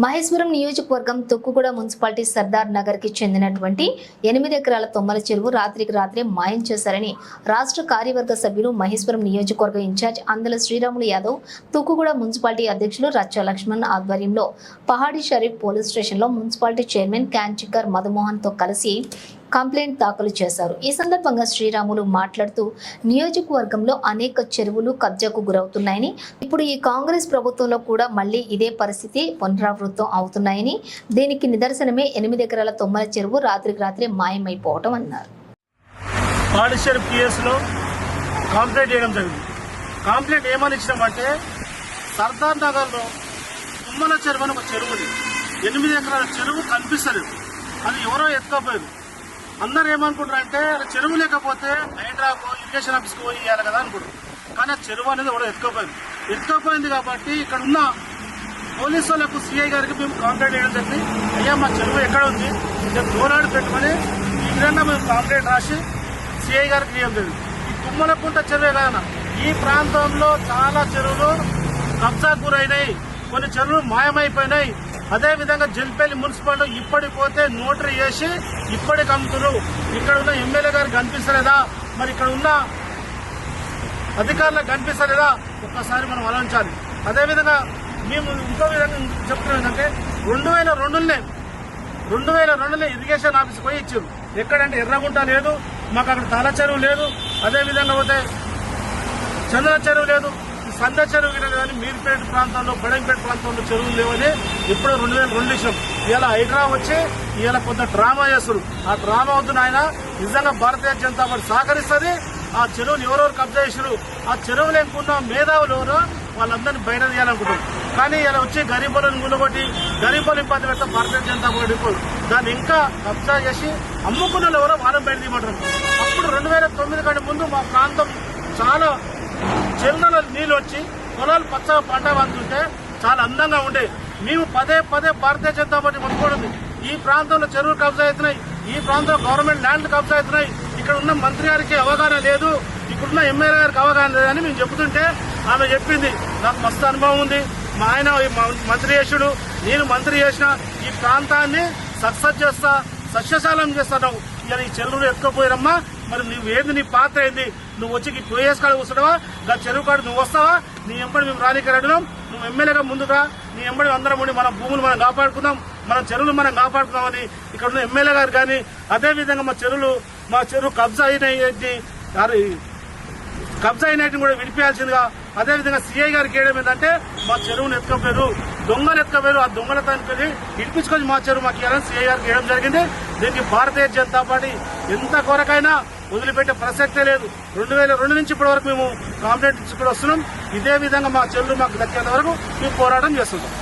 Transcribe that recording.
మహేశ్వరం నియోజకవర్గం తొక్కుగూడ మున్సిపాలిటీ సర్దార్ నగర్కి చెందినటువంటి ఎనిమిది ఎకరాల తొమ్మల చెరువు రాత్రికి రాత్రే మాయం చేశారని రాష్ట్ర కార్యవర్గ సభ్యులు మహేశ్వరం నియోజకవర్గ ఇన్ఛార్జ్ అందల శ్రీరాములు యాదవ్ తొక్కుగూడ మున్సిపాలిటీ అధ్యక్షులు రచ్చ లక్ష్మణ్ ఆధ్వర్యంలో పహాడీ షరీఫ్ పోలీస్ స్టేషన్లో మున్సిపాలిటీ చైర్మన్ క్యాన్చికర్ మధుమోహన్తో కలిసి కంప్లైంట్ దాఖలు చేశారు. ఈ సందర్భంగా శ్రీరాములు మాట్లాడుతూ నియోజకవర్గంలో అనేక చెరువులు కబ్జాకు గురవుతున్నాయని ఇప్పుడు ఈ కాంగ్రెస్ ప్రభుత్వంలో కూడా మళ్ళీ ఇదే పరిస్థితి పునరావృతం అవుతున్నాయని దీనికి నిదర్శనమే ఎనిమిది ఎకరాల తొమ్మల చెరువు రాత్రికి రాత్రి మాయమైపోవటం అన్నారు. పాడిషర్ పిఎస్లో కంప్లైంట్ చేయడం జరిగింది. కంప్లైంట్ ఏమని ఇచ్చినామంటే సర్దార్ నగర్లో తుమ్మల చెరువు అని ఒక చెరువు ఎనిమిది ఎకరాల చెరువు కనిపిస్తలేదు. అది ఎవరో ఎత్తుకపోయారు. అందరు ఏమనుకుంటారంటే చెరువు లేకపోతే హైడ్రాకు ఇరిగేషన్ ఆఫీస్కి పోయి ఇవ్వాలి కదా అనుకుంటారు. కానీ ఆ చెరువు అనేది కూడా ఎత్తుకోపోయింది. ఎత్తుకోపోయింది కాబట్టి ఇక్కడ ఉన్న పోలీసు వాళ్ళకు సిఐ గారికి మేము కాంప్లైంట్ చేయడం జరిగింది. అయ్యా మా చెరువు ఎక్కడ ఉంది? మేము దూరాడు పెట్టుకొని ఈ విధంగా మేము కాంప్లైంట్ రాసి సిఐ గారికి ఇవ్వడం జరిగింది. ఈ తుమ్మలకుంట చెరువే కాదన్న. ఈ ప్రాంతంలో చాలా చెరువులు కబ్జా గురైనాయి. కొన్ని చెరువులు మాయమైపోయినాయి. అదే విధంగా జల్పల్లి మున్సిపాలిటీ ఇప్పటికి పోతే నోటరీ చేసి ఇప్పటికి అమ్ముతున్నారు. ఇక్కడ ఉన్న ఎమ్మెల్యే గారికి కనిపిస్తలేదా? మరి ఇక్కడ ఉన్న అధికారులకు కనిపిస్తలేదా? ఒక్కసారి మనం ఆలోచించాలి. అదేవిధంగా మేము ఇంకో విధంగా చెప్తున్నాం ఏంటంటే రెండు వేల రెండునే రెండు వేల రెండునే ఇరిగేషన్ ఆఫీస్కి పోయి ఇచ్చారు. ఎక్కడంటే ఎర్రగుంట లేదు మాకు అక్కడ తల చెరువు లేదు అదేవిధంగా పోతే చంద్ర చెరువు లేదు సంద చెరువు గిన్నె కానీ మీర్పేట ప్రాంతంలో బడంపేట ప్రాంతంలో చెరువులు లేవని ఇప్పుడు రెండు వేల రెండు ఇచ్చాం ఇలా హైడ్రా వచ్చి ఇలా కొంత డ్రామా చేస్తారు ఆ డ్రామా వద్దు ఆయన నిజంగా భారతీయ జనతా పార్టీ సహకరిస్తుంది. ఆ చెరువుని ఎవరెవరు కబ్జా చేసారు ఆ చెరువులు ఎంకున్న మేధావులు ఎవరో? వాళ్ళందరినీ బయట తీయాలనుకుంటారు కానీ ఇలా వచ్చి గరీబులను ములగొట్టి గరీబులు ఇబ్బంది పెడతా భారతీయ జనతా పార్టీ దాన్ని ఇంకా కబ్జా చేసి అమ్ముకున్న వాళ్ళు ఎవరో వాళ్ళని బయట తీయమంటారు. అప్పుడు రెండు వేల తొమ్మిది కంటే ముందు మా ప్రాంతం చాలా చెల్లన నీళ్ళు వచ్చి పొలాలు పచ్చగా పంట పండుతుంటే చాలా అందంగా ఉండే. మేము పదే పదే భారతీయ జనతా పార్టీ పట్టుకోవడం ఈ ప్రాంతంలో చెరువులు కబ్జా అవుతున్నాయి. ఈ ప్రాంతంలో గవర్నమెంట్ ల్యాండ్ కబ్జా అవుతున్నాయి. ఇక్కడ ఉన్న మంత్రి గారికి అవగాహన లేదు. ఇక్కడున్న ఎమ్మెల్యే గారికి అవగాహన లేదని మేము చెబుతుంటే ఆమె చెప్పింది నాకు మస్తు అనుభవం ఉంది. మా ఆయన మంత్రి చేసుడు. నేను మంత్రి చేసిన ఈ ప్రాంతాన్ని సక్సెస్ చేస్తా సస్యశాలం చేస్తాను ఇలా ఈ చెరువులు ఎత్తుకుపోయారమ్మా. మరి నువ్వు ఏంది నీ పాత్ర ఏంది? నువ్వు వచ్చి ఈ పోయేస్ కాడ కూర్చున్నావా గా చెరువు కాడ నువ్వు వస్తావా? నీ ఎంబడి మేము రానికి నువ్వు ఎమ్మెల్యేగా ముందుగా నీ ఎంబడి అందరం ఉండి మన భూములు మనం కాపాడుకుందాం. మన చెరువులు మనం కాపాడుకుందామని ఇక్కడ ఉన్న ఎమ్మెల్యే గారు కానీ అదేవిధంగా మా చెరువులు మా చెరువు కబ్జా అయినది కబ్జా అయినట్టు కూడా విడిపించాల్సిందిగా అదేవిధంగా సిఐ గారికి వేయడం ఏంటంటే మా చెరువును ఎత్తుకపోయారు. దొంగలు ఎత్తుకోపోయారు. ఆ దొంగల తనకొని ఇడిపించుకొని మా చెరువు మాకు ఇవ్వాలని సిఐ గారికి వేయడం జరిగింది. దీనికి భారతీయ జనతా పార్టీ ఎంత కొరకైనా వదిలిపెట్టే ప్రసక్తే లేదు. రెండు వేల రెండు నుంచి ఇప్పటి వరకు మేము కాంప్లైంట్ ఇచ్చుకుని వస్తున్నాం. ఇదే విధంగా మా చెల్లు మాకు దక్కేంత వరకు మేము పోరాటం చేస్తున్నాం